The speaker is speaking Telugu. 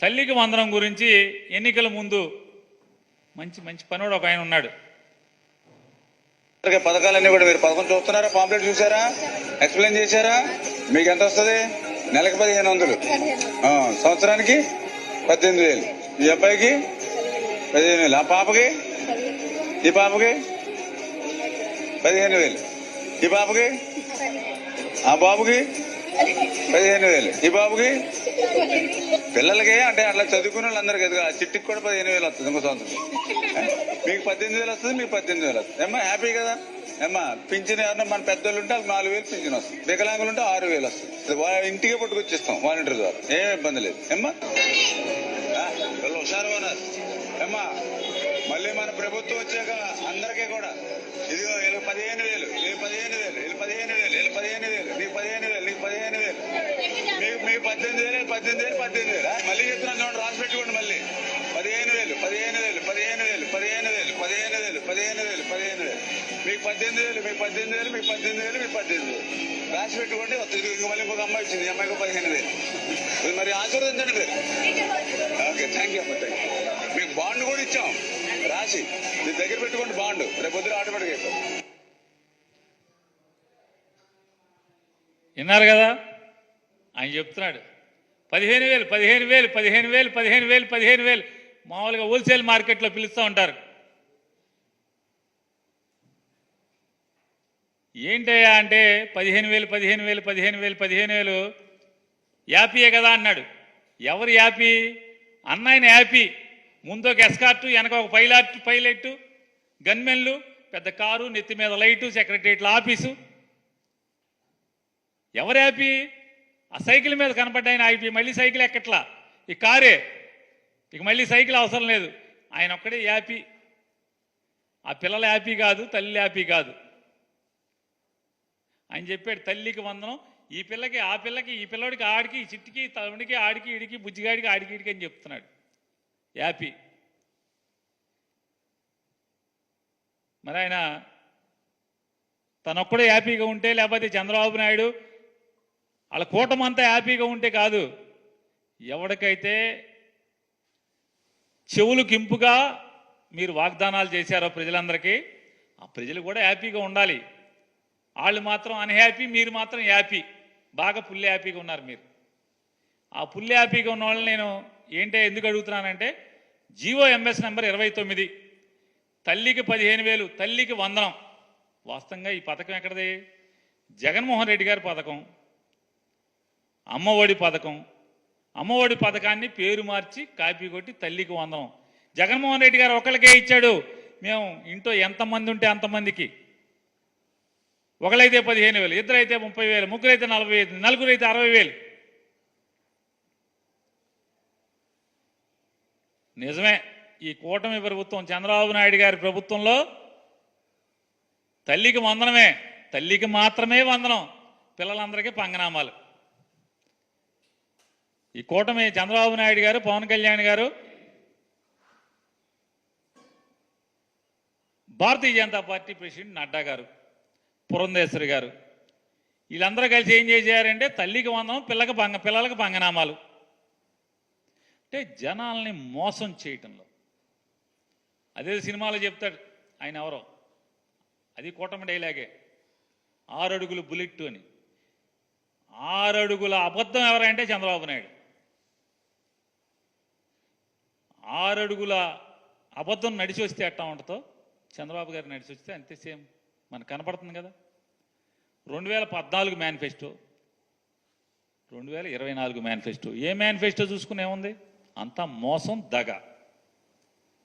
తల్లికి వందనం గురించి ఎన్నికల ముందు మంచి మంచి పనుడు ఒక ఆయన ఉన్నాడు. పథకాలన్నీ కూడా మీరు పథకం చూస్తున్నారా పాంప్లెట్ చూసారా ఎక్స్ప్లెయిన్ చేశారా? మీకు ఎంత వస్తుంది? నెలకు పదిహేను వందలు. సంవత్సరానికి పద్దెనిమిది వేలు. ఈ అబ్బాయికి పదిహేను వేలు. ఆ పాపకి? ఈ పాపకి? పదిహేను వేలు. ఈ పాపకి? ఆ బాబుకి? పదిహేను వేలు. ఈ బాబుకి? పిల్లలకి అంటే అట్లా చదువుకున్న వాళ్ళందరికీ ఎదుగు కదా. చిట్టికి కూడా పదిహేను వేలు వస్తుంది ఇంకో సంవత్సరం. మీకు పద్దెనిమిది వేలు వస్తుంది మీకు పద్దెనిమిది వేలు వస్తుంది. ఏమ్మా హ్యాపీ కదా? ఏమ్మా పింఛన్ ఎవరన్నా మన పెద్దోళ్ళు ఉంటే అది నాలుగు వేలు పింఛన్ వస్తుంది. వికలాంగులు ఉంటే ఆరు వేలు వస్తుంది. వాళ్ళ ఇంటికే పట్టుకొచ్చిస్తాం వాలంటీర్ ద్వారా. ఏం ఇబ్బంది లేదు. ఏమ్మా? ఆ, హుషారు ఉన్నారు. ఏమ్మా మళ్ళీ మన ప్రభుత్వం వచ్చాక అందరికీ కూడా ఇదిగో వీళ్ళు పదిహేను వేలు వీళ్ళు పదిహేను వేలు వీళ్ళు పదిహేను వేలు వీళ్ళు పదిహేను వేలు పదిహేను వేలు నీకు పదిహేను వేలు మీకు మీకు పద్దెనిమిది వేలు పద్దెనిమిది వేలు పద్దెనిమిది వేలు. మళ్ళీ చెప్తున్నాను చూడండి, రాసి పెట్టుకోండి మళ్ళీ. పదిహేను వేలు పదిహేను వేలు పదిహేను వేలు పదిహేను వేలు పదిహేను వేలు పదిహేను వేలు పదిహేను వేలు. మీకు పద్దెనిమిది వేలు మీకు పద్దెనిమిది వేలు మీకు పద్దెనిమిది వేలు మీకు పద్దెనిమిది వేలు. రాసి పెట్టుకోండి వస్తుంది మళ్ళీ ఇంకొక అమ్మాయి వచ్చింది అమ్మాయికి పదిహేను వేలు. మరి ఆశీర్వదించండి మీరు. ఓకే థ్యాంక్ యూ అమ్మ థ్యాంక్ యూ మీకు బాండ్ కూడా ఇచ్చాం. రాసి మీ దగ్గర పెట్టుకోండి బాండ్ రేపు వద్దు ఆటోమేటిక్ అయిపోతుంది విన్నారు కదా? ఆయన చెప్తున్నాడు. పదిహేను వేలు పదిహేను వేలు పదిహేను వేలు పదిహేను వేలు పదిహేను వేలు. మామూలుగా హోల్సేల్ మార్కెట్లో పిలుస్తూ ఉంటారు. ఏంటయ్యా అంటే పదిహేను వేలు పదిహేను వేలు పదిహేను వేలు పదిహేను వేలు? యాపీయే కదా అన్నాడు. ఎవరు యాపీ? అన్నాయన యాపీ. ముందు ఒక ఎస్కార్టు వెనక ఒక పైలాట్ పైలెట్టు గన్మెన్లు పెద్ద కారు నెత్తి మీద లైటు సెక్రటరియట్ల ఆఫీసు. ఎవరు యాపీ? ఆ సైకిల్ మీద కనపడ్డాయన ఆగిపోయి మళ్ళీ సైకిల్ ఎక్కట్లా? ఈ కారే. ఇక మళ్ళీ సైకిల్ అవసరం లేదు. ఆయన ఒక్కడే హ్యాపీ ఆ పిల్లల హ్యాపీ కాదు తల్లి హ్యాపీ కాదు. ఆయన చెప్పాడు తల్లికి వందనం ఈ పిల్లకి ఆ పిల్లకి ఈ పిల్లడికి ఆడికి ఈ చిట్టికి తమిడికి ఆడికి ఇడికి బుజ్జిగాడికి ఆడికి ఇడికి అని చెప్తున్నాడు. హ్యాపీ మరి ఆయన తనొక్కడే హ్యాపీగా ఉంటే లేకపోతే చంద్రబాబు నాయుడు వాళ్ళ కూటమంతా హ్యాపీగా ఉంటే కాదు. ఎవరికైతే చెవులు కింపుగా మీరు వాగ్దానాలు చేశారో ప్రజలందరికీ ఆ ప్రజలు కూడా హ్యాపీగా ఉండాలి. వాళ్ళు మాత్రం అన్హ్యాపీ మీరు మాత్రం హ్యాపీ. బాగా ఫుల్ హ్యాపీగా ఉన్నారు మీరు. ఆ ఫుల్ హ్యాపీగా ఉన్న వాళ్ళని నేను ఏంటో ఎందుకు అడుగుతున్నానంటే జియో ఎంఎస్ నెంబర్ ఇరవై తొమ్మిది. తల్లికి పదిహేను వేలు తల్లికి వందనం. వాస్తవంగా ఈ పథకం ఎక్కడది? జగన్మోహన్ రెడ్డి గారి పథకం. అమ్మఒడి పథకం. అమ్మఒడి పథకాన్ని పేరు మార్చి కాపీ కొట్టి తల్లికి వందనం జగన్మోహన్ రెడ్డి గారు ఒకరికే ఇచ్చాడు. మేము ఇంట్లో ఎంతమంది ఉంటే అంతమందికి. ఒకళ్ళైతే పదిహేను వేలు ఇద్దరైతే ముప్పై వేలు ముగ్గురైతే నలభై ఐదు నలుగురైతే అరవై వేలు. నిజమే ఈ కూటమి ప్రభుత్వం చంద్రబాబు నాయుడు గారి ప్రభుత్వంలో తల్లికి వందనమే. తల్లికి మాత్రమే వందనం. పిల్లలందరికీ పంగనామాలు. ఈ కూటమి చంద్రబాబు నాయుడు గారు పవన్ కళ్యాణ్ గారు భారతీయ జనతా పార్టీ ప్రెసిడెంట్ నడ్డా గారు పురంధేశ్వరి గారు. వీళ్ళందరూ కలిసి ఏం చేశారంటే తల్లికి వందనం పిల్లకి పంగ పిల్లలకి పంగనామాలు అంటే జనాల్ని మోసం చేయటంలో. అదే సినిమాలో చెప్తాడు ఆయన ఎవరో. అది కూటమి డైలాగే. ఆరడుగులు బుల్లెట్ అని. ఆరడుగుల అబద్ధం ఎవరంటే చంద్రబాబు నాయుడు. ఆరడుగుల అబద్ధం నడిచి వస్తే ఎట్టా ఉంటుందో చంద్రబాబు గారు నడిచి వస్తే అంతే సేమ్. మనకు కనపడుతుంది కదా. రెండు వేల పద్నాలుగు మేనిఫెస్టో రెండు వేల ఇరవై నాలుగు మేనిఫెస్టో ఏ మేనిఫెస్టో చూసుకుని ఏముంది? అంతా మోసం దగ.